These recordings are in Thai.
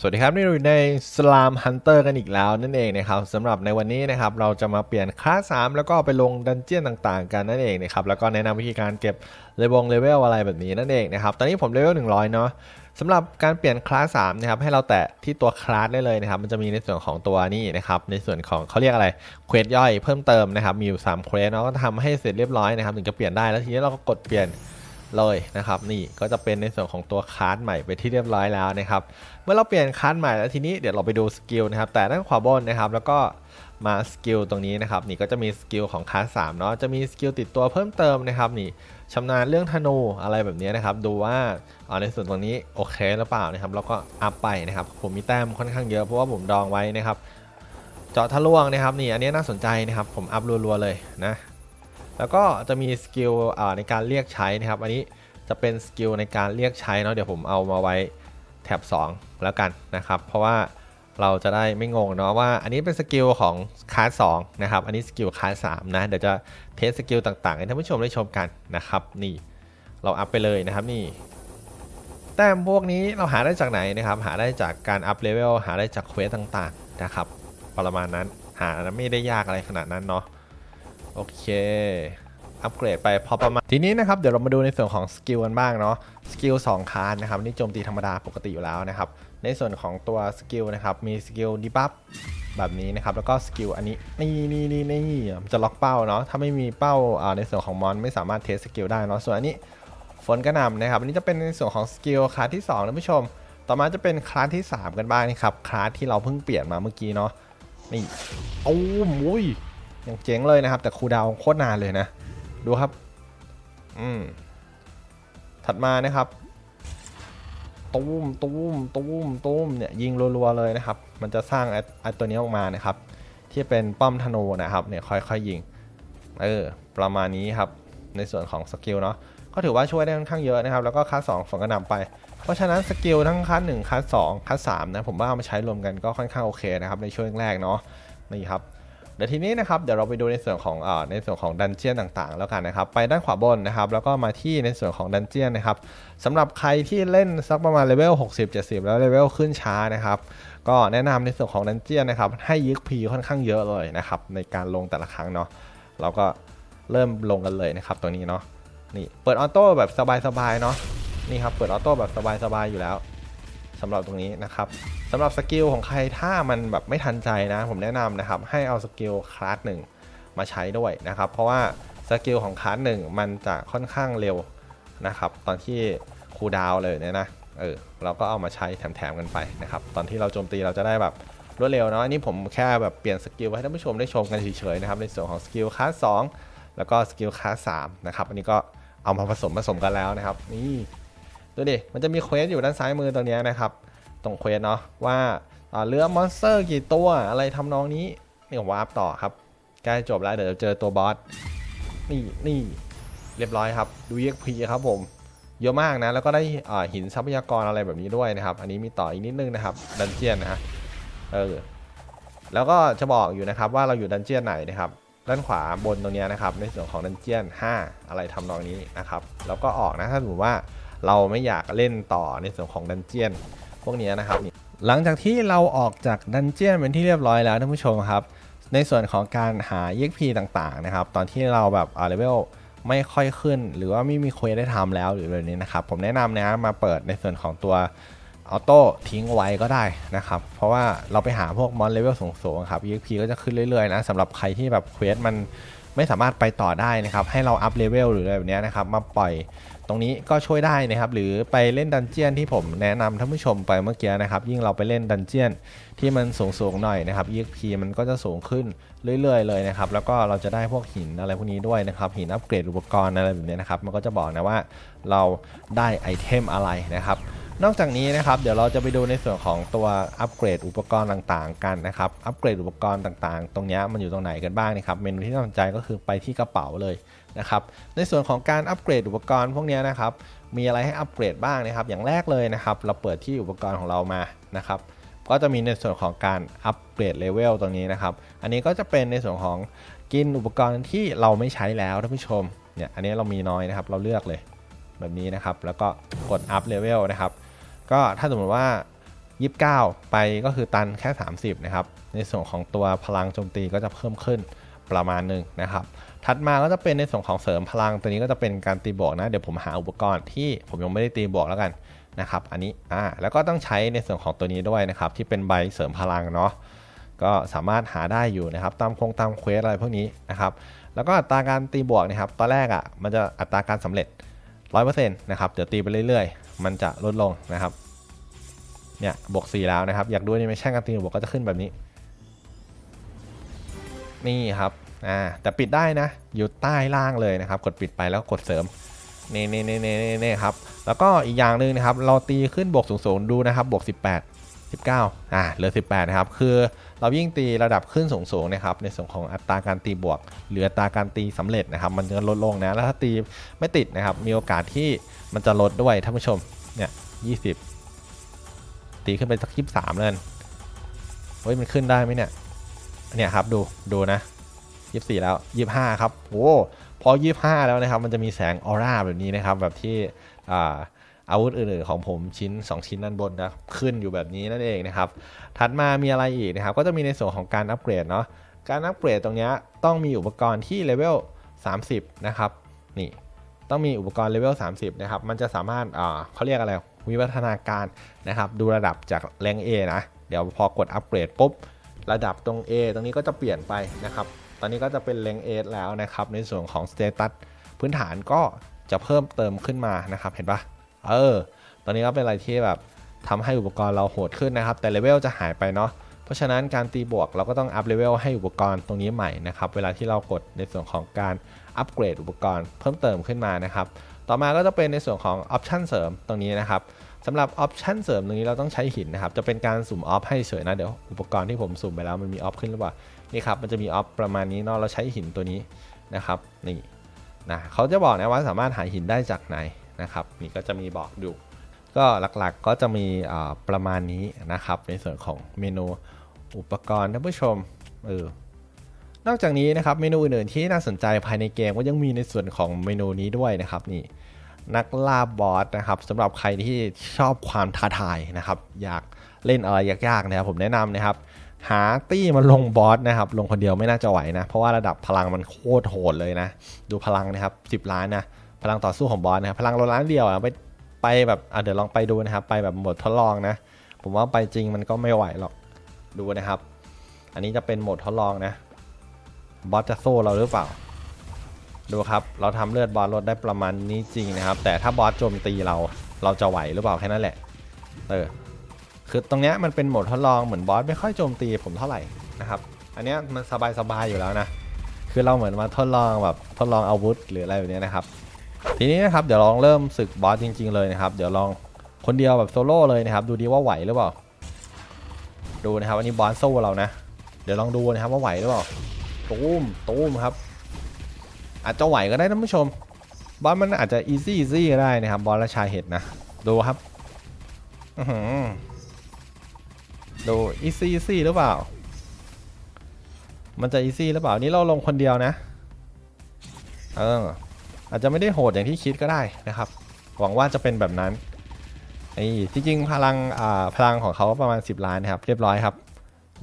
สวัสดีครับ นี่เราอยู่ในสลามฮันเตอร์กันอีกแล้วนั่นเองนะครับสำหรับในวันนี้นะครับเราจะมาเปลี่ยนคลาส3แล้วก็ไปลงดันเจียนต่างๆ กันนั่นเองนะครับแล้วก็แนะนำวิธีการเก็บเลเวลเลเวลอะไรแบบนี้นั่นเองนะครับตอนนี้ผมเลเวล100 เนาะสำหรับการเปลี่ยนคลาส3นะครับให้เราแตะที่ตัวคลาสได้เลยนะครับมันจะมีในส่วนของตัวนี้นะครับในส่วนของเขาเรียกอะไรเควสย่อยเพิ่มเติมนะครับมีอยู่3เควสเนาะก็ทำให้เสร็จเรียบร้อยนะครับถึงจะเปลี่ยนได้แล้วทีนี้เราก็กดเปลี่ยน เลยนะครับนี่ก็จะเป็นในส่วนของตัวคาร์ดใหม่ไปที่เรียบร้อยแล้วนะครับเมื่อเราเปลี่ยนคาร์ดใหม่แล้วทีนี้เดี๋ยวเราไปดูสกิลนะครับแต่ด้านขวาบนนะครับแล้วก็มาสกิลตรงนี้นะครับนี่ก็จะมีสกิลของคาร์ดสามเนาะจะมีสกิลติดตัวเพิ่มเติมนะครับนี่ชำนาญเรื่องธนูอะไรแบบนี้นะครับ ดูว่าเอาในส่วนตรงนี้โอเคหรือเปล่านะครับ แล้วก็อัพไปนะครับ ผมมีแต้มค่อนข้างเยอะเพราะว่าผมดองไว้นะครับ เจาะทะลวงนะครับนี่อันนี้น่าสนใจนะครับ ผมอัพรัวๆเลยนะ แล้วก็จะมีสกิลในการเรียกใช้นะครับ อันนี้จะเป็นสกิลในการเรียกใช้เนาะเดี๋ยวผมเอามาไว้แท็บ2 แล้วกันนะครับ เพราะว่าเราจะได้ไม่งงเนาะว่าอันนี้เป็นสกิลของคลาส2นะครับ อันนี้สกิลคลาส3นะ เดี๋ยวจะเทสสกิลต่างๆให้ท่านผู้ชมได้ชมกันนะครับ นี่เราอัพไปเลยนะครับนี่ แต้มพวกนี้เราหาได้จากไหนนะครับ หาได้จากการอัพเลเวลหาได้จากเควสต่างๆนะครับ ประมาณนั้นหาไม่ได้ยากอะไรขนาดนั้นเนาะ โอเคอัปเกรดไปพอประมาณทีนี้นะครับ เดี๋ยวเรามาดูในส่วนของสกิลกันบ้างเนาะสกิล2คาร์ดนะครับนี่โจมตีธรรมดาปกติอยู่แล้วนะครับ ในส่วนของตัวสกิลนะครับ มีสกิลดีบัฟแบบนี้นะครับ แล้วก็สกิลอันนี้นี่นี่นี่นี่จะล็อกเป้าเนาะถ้าไม่มีเป้าอ่าในส่วนของมอนไม่สามารถเทสสกิลได้เนาะส่วนอันนี้ฝนกระหน่ำนะครับอันนี้จะเป็นในส่วนของสกิลคลาสที่2นะผู้ชม ต่อมาจะเป็นคลาสที่ 3 กันบ้างนะครับคลาสที่เราเพิ่งเปลี่ยนมาเมื่อกี้เนาะนี่โอ้มุ้ย ยังเจ๋งเลยนะครับ แต่คูดาวโคตรนานเลยนะ ดูครับ อืม ถัดมานะครับตูมตูมตูมตูมเนี่ยยิงรัวๆเลยนะครับ มันจะสร้างไอ้ไอ้ตัวนี้ออกมานะครับ ที่เป็นป้อมธนูนะครับเนี่ยค่อยๆยิง เออ ประมาณนี้ครับ ในส่วนของสกิลเนาะ ก็ถือว่าช่วยได้ค่อนข้างเยอะนะครับ แล้วก็คัสสองฝนกระหน่ำไป เพราะฉะนั้นสกิลทั้งคัสหนึ่งคัสสองคัสสามนะผมว่าเอามาใช้รวมกันก็ค่อนข้างโอเคนะครับในช่วงแรกเนาะ นี่ครับ เดี๋ยวทีนี้นะครับเดี๋ยวเราไปดูในส่วนของอ่าในส่วนของดันเจียนต่างๆ แล้วกันนะครับ ไปด้านขวาบนนะครับ แล้วก็มาที่ในส่วนของดันเจียนนะครับสำหรับใครที่เล่นสักประมาณเลเวล60-70 แล้วเลเวลขึ้นช้านะครับ ก็แนะนำในส่วนของดันเจียนนะครับ ให้ยึกพีค่อนข้างเยอะเลยนะครับ ในการลงแต่ละครั้งเนาะเราก็เริ่มลงกันเลยนะครับตัวนี้เนาะนี่เปิดออโต้แบบสบายๆเนาะนี่ครับเปิดออโต้แบบสบายๆอยู่แล้ว สำหรับตรงนี้นะครับสำหรับสกิลของใครถ้ามันแบบไม่ทันใจนะ ผมแนะนำนะครับ ให้เอาสกิลคลาสหนึ่งมาใช้ด้วยนะครับ เพราะว่าสกิลของคลาสหนึ่งมันจะค่อนข้างเร็วนะครับ ตอนที่คูลดาวเลยเนี่ยนะเออเราก็เอามาใช้แถมๆกันไปนะครับ ตอนที่เราโจมตีเราจะได้แบบรวดเร็วเนาะอันนี้ผมแค่แบบเปลี่ยนสกิลให้ท่านผู้ชมได้ชมกันเฉยๆนะครับ ในส่วนของสกิลคลาสสองแล้วก็สกิลคลาสสามนะครับ อันนี้ก็เอามาผสมผสมกันแล้วนะครับ นี่ ดูดิ มันจะมีเควสอยู่ด้านซ้ายมือตรงนี้นะครับ ตรงเควสเนาะว่าอ่าเรือมอนสเตอร์กี่ตัวอะไรทำนองนี้นี่วาร์ปต่อครับใกล้จบแล้วเดี๋ยวเจอตัวบอสนี่นี่เรียบร้อยครับ ดูเยกพีครับผมเยอะมากนะ แล้วก็ได้หินทรัพยากรอะไรแบบนี้ด้วยนะครับ อันนี้มีต่ออีกนิดนึงนะครับดันเจียนนะฮะเออแล้วก็จะบอกอยู่นะครับว่าเราอยู่ดันเจียนไหนนะครับ ด้านขวาบนตรงนี้นะครับ ในส่วนของดันเจียน 5 อะไรทำนองนี้นะครับ แล้วก็ออกนะถ้าสมมติว่า เราไม่อยากเล่นต่อในส่วนของดันเจียนพวกนี้นะครับ หลังจากที่เราออกจากดันเจียนเป็นที่เรียบร้อยแล้วท่านผู้ชมครับ ในส่วนของการหา EXP ต่างๆนะครับ ตอนที่เราแบบอาเลเวลไม่ค่อยขึ้น หรือว่าไม่มีเควสได้ทำแล้วหรือแบบนี้นะครับ ผมแนะนำนะมาเปิดในส่วนของตัว ออโต้ทิ้งไว้ก็ได้นะครับ เพราะว่าเราไปหาพวกมอนเลเวลสูงๆครับ EXP ก็จะขึ้นเรื่อยๆนะสำหรับใครที่แบบเควสมันไม่สามารถไปต่อได้นะครับ ให้เราอัพเลเวลหรืออะไรแบบนี้นะครับมาปล่อยตรงนี้ก็ช่วยได้นะครับ หรือไปเล่นดันเจียนที่ผมแนะนำท่านผู้ชมไปเมื่อกี้นะครับ ยิ่งเราไปเล่นดันเจียนที่มันสูงๆหน่อยนะครับ EXP มันก็จะสูงขึ้นเรื่อยๆเลยนะครับ แล้วก็เราจะได้พวกหินอะไรพวกนี้ด้วยนะครับ หินอัปเกรดอุปกรณ์อะไรแบบนี้นะครับ มันก็จะบอกนะว่าเราได้ไอเทมอะไรนะครับ นอกจากนี้นะครับเดี๋ยวเราจะไปดูในส่วนของตัวอัปเกรดอุปกรณ์ต่างๆ กันนะครับอัปเกรดอุปกรณ์ต่างๆ ตรงนี้มันอยู่ตรงไหนกันบ้างนะครับเมนูที่น่าสนใจก็คือไปที่กระเป๋าเลยนะครับในส่วนของการอัปเกรดอุปกรณ์พวกนี้นะครับมีอะไรให้อัปเกรดบ้างนะครับ อย่างแรกเลยนะครับเราเปิดที่อุปกรณ์ของเรามานะครับก็จะมีในส่วนของการอัปเกรดเลเวลตรงนี้นะครับ อันนี้ก็จะเป็นในส่วนของกินอุปกรณ์ที่เราไม่ใช้แล้วท่านผู้ชมเนี่ยอันนี้เรามีน้อยนะครับ เราเลือกเลยแบบนี้นะครับ แล้วก็กดอัพเลเวลนะครับ ก็ถ้าสมมติว่า 29 ไปก็คือตันแค่ 30 นะครับ ในส่วนของตัวพลังโจมตีก็จะเพิ่มขึ้นประมาณหนึ่งนะครับ ถัดมาก็จะเป็นในส่วนของเสริมพลัง ตัวนี้ก็จะเป็นการตีบวกนะ เดี๋ยวผมหาอุปกรณ์ที่ผมยังไม่ได้ตีบวกแล้วกันนะครับ อันนี้ อ่า แล้วก็ต้องใช้ในส่วนของตัวนี้ด้วยนะครับ ที่เป็นใบเสริมพลังเนาะ ก็สามารถหาได้อยู่นะครับ ตามโครงตามเควสอะไรพวกนี้นะครับ แล้วก็อัตราการตีบวกนะครับ ตอนแรกอะ มันจะอัตราการสำเร็จ 100%นะครับ เดี๋ยวตีไปเรื่อยๆ มันจะลดลงนะครับเนี่ยบวก4แล้วนะครับ อยากดูแอนิเมชันการตีบวกก็จะขึ้นแบบนี้ นี่ครับอ่าแต่ปิดได้นะ อยู่ใต้ล่างเลยนะครับ กดปิดไปแล้วกดเสริมนี่นี่นี่นี่นี่ครับ แล้วก็อีกอย่างหนึ่งนะครับ เราตีขึ้นบวกสูงๆดูนะครับบวก18 19อ่าเหลือ 18 นะครับ คือ เรายิ่งตีระดับขึ้นสูงๆนะครับในส่วนของอัตราการตีบวก หรืออัตราการตีสำเร็จนะครับ มันจะลดลงนะแล้วถ้าตีไม่ติดนะครับมีโอกาสที่มันจะลดด้วยท่านผู้ชมเนี่ย20ตีขึ้นไปสัก23เลยเฮ้ยมันขึ้นได้ไหมเนี่ยเนี่ยครับดูดูนะยี่สี่แล้วยี่ห้าครับโอ้พอยี่ห้าแล้วนะครับ มันจะมีแสงออร่าแบบนี้นะครับ แบบที่อ่า อาวุธอื่นๆของผมชิ้น 2 ชิ้นด้านบนนะขึ้นอยู่แบบนี้นั่นเองนะครับ ถัดมามีอะไรอีกนะครับ ก็จะมีในส่วนของการอัปเกรดเนาะการอัปเกรดตรงนี้ต้องมีอุปกรณ์ที่เลเวล30 นะครับนี่ต้องมีอุปกรณ์เลเวล30 นะครับ มันจะสามารถอ่าเขาเรียกอะไรวิวัฒนาการนะครับ ดูระดับจากแรง A นะ เดี๋ยวพอกดอัปเกรดปุ๊บ ระดับตรง A ตรงนี้ก็จะเปลี่ยนไปนะครับ ตอนนี้ก็จะเป็นเลงเอแล้วนะครับ ในส่วนของสเตตัสพื้นฐานก็จะเพิ่มเติมขึ้นมานะครับ เห็นปะ เออ ตอนนี้ก็เป็นอะไรที่แบบทำให้อุปกรณ์เราโหดขึ้นนะครับ แต่เลเวลจะหายไปเนาะ เพราะฉะนั้นการตีบวกเราก็ต้องอัพเลเวลให้อุปกรณ์ตรงนี้ใหม่นะครับ เวลาที่เรากดในส่วนของการอัปเกรดอุปกรณ์เพิ่มเติมขึ้นมานะครับ ต่อมาก็จะเป็นในส่วนของออปชันเสริมตรงนี้นะครับสำหรับออปชันเสริมตรงนี้เราต้องใช้หินนะครับ จะเป็นการสุ่มออฟให้เฉยนะเดี๋ยวอุปกรณ์ที่ผมสุ่มไปแล้วมันมีออฟขึ้นหรือเปล่า นี่ครับมันจะมีออฟประมาณนี้เนาะเราใช้หินตัวนี้นะครับ นี่นะเขาจะบอกนะว่าสามารถหาหินได้จากไหน นะครับนี่ก็จะมีบอกอยู่ก็หลักๆก็จะมีประมาณนี้นะครับ ในส่วนของเมนูอุปกรณ์ท่านผู้ชมเออนอกจากนี้นะครับเมนูอื่นๆที่น่าสนใจภายในเกมก็ยังมีในส่วนของเมนูนี้ด้วยนะครับนี่นักล่าบอสนะครับสำหรับใครที่ชอบความท้าทายนะครับ อยากเล่นอะไรยากๆนะครับผมแนะนำนะครับ หาตี้มาลงบอสนะครับ ลงคนเดียวไม่น่าจะไหวนะ เพราะว่าระดับพลังมันโคตรโหดเลยนะ ดูพลังนะครับ 10 ล้านนะ พลังต่อสู้ของบอสนะครับพลังเราล้านเดียวอะไปไปแบบอะเดี๋ยวลองไปดูนะครับไปแบบโหมดทดลองนะ ผมว่าไปจริงมันก็ไม่ไหวหรอกดูนะครับ อันนี้จะเป็นโหมดทดลองนะบอสจะโซ่เราหรือเปล่า ดูครับ เราทำเลือดบอสลดได้ประมาณนี้จริงนะครับ แต่ถ้าบอสโจมตีเราเราจะไหวหรือเปล่าแค่นั้นแหละเออคือตรงเนี้ยมันเป็นโหมดทดลองเหมือนบอสไม่ค่อยโจมตีผมเท่าไหร่นะครับ อันเนี้ยมันสบายๆอยู่แล้วนะ คือเราเหมือนมาทดลองแบบทดลองอาวุธหรืออะไรแบบนี้นะครับ ทีนี้นะครับเดี๋ยวลองเริ่มศึกบอสจริง ๆเลยนะครับ เดี๋ยวลองคนเดียวแบบโซโล่เลยนะครับ ดูดีว่าไหวหรือเปล่า ดูนะครับอันนี้บอสโซ่เรานะ เดี๋ยวลองดูนะครับว่าไหวหรือเปล่าตูมตูมครับ อาจจะไหวก็ได้ท่านผู้ชม บอสมันอาจจะอีซี่อีซี่ก็ได้นะครับ บอสราชาเห็ดนะ ดูครับอื้อหือดูอีซี่อีซี่หรือเปล่า มันจะอีซี่หรือเปล่า นี่เราลงคนเดียวนะ เออ อาจจะไม่ได้โหดอย่างที่คิดก็ได้นะครับ หวังว่าจะเป็นแบบนั้นนี่จริงๆพลังอ่าพลังของเขาประมาณ 10 ล้านนะครับ เรียบร้อยครับ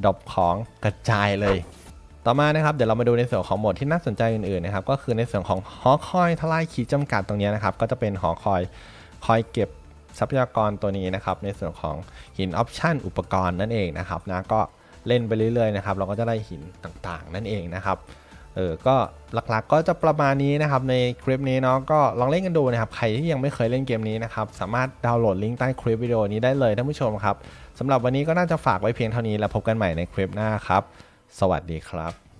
ดอปของกระจายเลย ต่อมานะครับเดี๋ยวเรามาดูในส่วนของโหมดที่น่าสนใจอื่นๆนะครับก็คือในส่วนของหอคอยทลายขีดจำกัดตรงนี้นะครับ ก็จะเป็นหอคอยคอยเก็บทรัพยากรตัวนี้นะครับ ในส่วนของหินออปชั่นอุปกรณ์นั่นเองนะครับนะก็เล่นไปเรื่อยๆนะครับ เราก็จะได้หินต่างๆ นั่นเองนะครับ เออก็หลักๆก็จะประมาณนี้นะครับในคลิปนี้เนาะก็ลองเล่นกันดูนะครับใครที่ยังไม่เคยเล่นเกมนี้นะครับสามารถดาวน์โหลดลิงก์ใต้คลิปวิดีโอนี้ได้เลยท่านผู้ชมครับสำหรับวันนี้ก็น่าจะฝากไว้เพียงเท่านี้แล้วพบกันใหม่ในคลิปหน้าครับ สวัสดีครับ